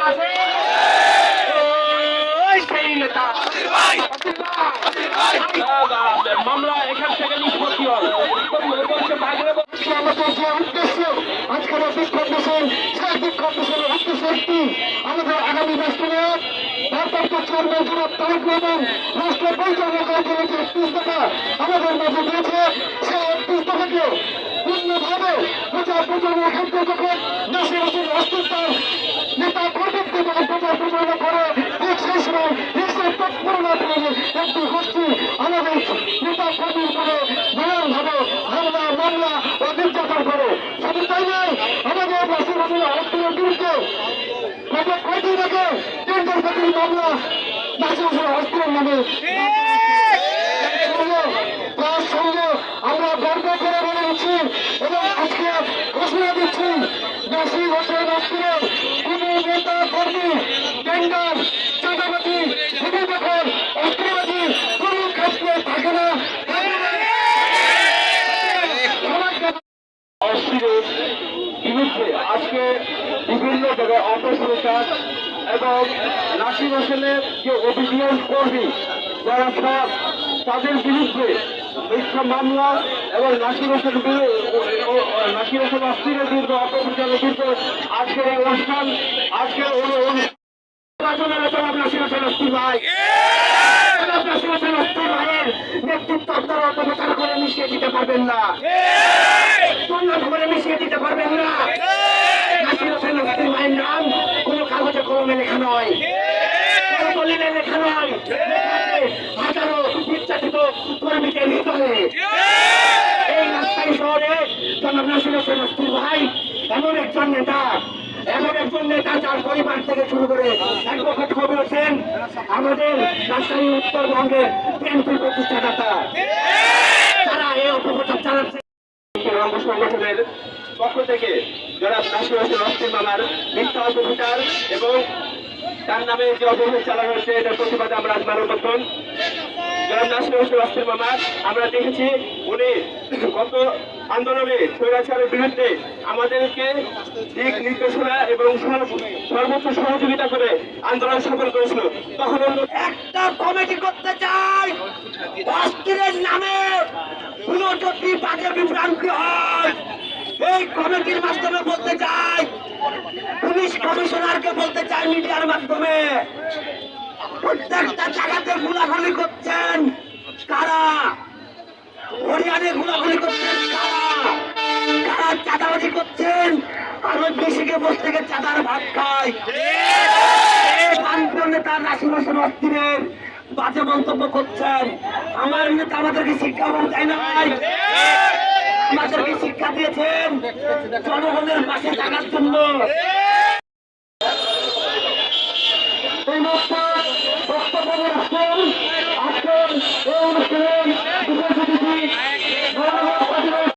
পাশে। সেই নেতা। মামলা এখান থেকে নিষ্পত্তি হবে। আজকের বিক্ষোভ মিছিল সেই বিক্ষোভ মিছিলের উচ্চ শক্তি আমাদের আগামী রাষ্ট্রে ভারপ্রাপ্ত চেয়ারম্যান জনাব তারেক রহমান রাষ্ট্র পরিচালনা করার জন্য যে একত্রিশ টাকা আমাদের মাঝে দিয়েছে। সেই একত্রিশ প্রচার প্রচারের ক্ষেত্রে যখন দেশের উপর অস্তিত্ব নেতা কর্মীদের যখন প্রচার প্রচারণা করে ঠিক সেই সময় দেশের তৎপরতা করে একটি গোষ্ঠী আমাদের নেতা কর্মীর উপরে নানানভাবে হামলা, মামলা ও নির্যাতন করে। শুধু তাই নয়, আমাদের দেশের উপরে অর্থের বিরুদ্ধে গত কয়দিন আগে টেন্ডার বাতিল মামলা দেশের অস্ত্রের নামে তার সঙ্গে আমরা গর্ব করে বলে দিচ্ছি এবং আজকে ঘোষণা দিচ্ছি দেশি হোসেন অস্ত্রের কোন নেতা কর্মী টেন্ডার চাঁদাবাজি, ভূমি দখল অস্ত্রবাজি, কোন ক্ষেত্রে থাকে না। আজকে বিভিন্ন জায়গায় অপপ্রচার এবং নাসির হোসেনের যে অভিযোগ কর্মী যারা সব তাদের বিরুদ্ধে মিথ্যা মামলা এবং নাসির হোসেন নাসির হোসেন অস্থিরের বিরুদ্ধে অপপ্রচারের বিরুদ্ধে আজকের এই অনুষ্ঠান, আজকের এই অনুষ্ঠান নাসির অস্থির ভাই। নাসির ভাইয়ের করে মিশিয়ে দিতে পারবেন না। করে মিশিয়ে দিতে পারবেন না। নাম কোনো কাগজে কলমে লেখা নয়। লেখা নয়। কর্মীদের হৃদয়ে এই রাজশাহী শহরে জনাব নাসির হোসেন ভাই এমন একজন নেতা এমন একজন নেতা যার পরিবার থেকে শুরু করে অ্যাডভোকেট কবি আমাদের রাজশাহী উত্তরবঙ্গের প্রতিষ্ঠাতা তারা এই অপপ্রচার চালাচ্ছে সংগঠনের পক্ষ থেকে জনাব নাসির হোসেন অস্তির মামার মিথ্যা অপপ্রচার এবং তার নামে যে অপপ্রচার চালানো হচ্ছে এটার প্রতিবাদে আমরা আজ মানববন্ধন জনাব আমরা দেখেছি উনি গত আন্দোলনে স্বৈরাচারের বিরুদ্ধে আমাদেরকে দিক নির্দেশনা এবং সর্বোচ্চ সহযোগিতা করে আন্দোলন সফল করেছিল। তখন একটা কমিটি করতে চাই। নামে কোন বাজে বিভ্রান্তি হয়। এই কমিটির মাধ্যমে বলতে চাই, পুলিশ কমিশনারকে বলতে চাই মিডিয়ার মাধ্যমে। প্রত্যেকটা জায়গাতে গুলাগুলি করছেন কারা? হরিয়ানে গুলাগুলি করছেন কারা? কারা চাঁদাবাজি করছেন? আরও বেশিকে বস থেকে চাঁদার ভাত খায়। এই বামপন্থী নেতা নাসির হোসেন অস্থিরের বাজে মন্তব্য করছেন। আমার নেতা আমাদেরকে শিক্ষা দেয় নাই। আমাদেরকে শিক্ষা দিয়েছেন জনগণের পাশে থাকার জন্য।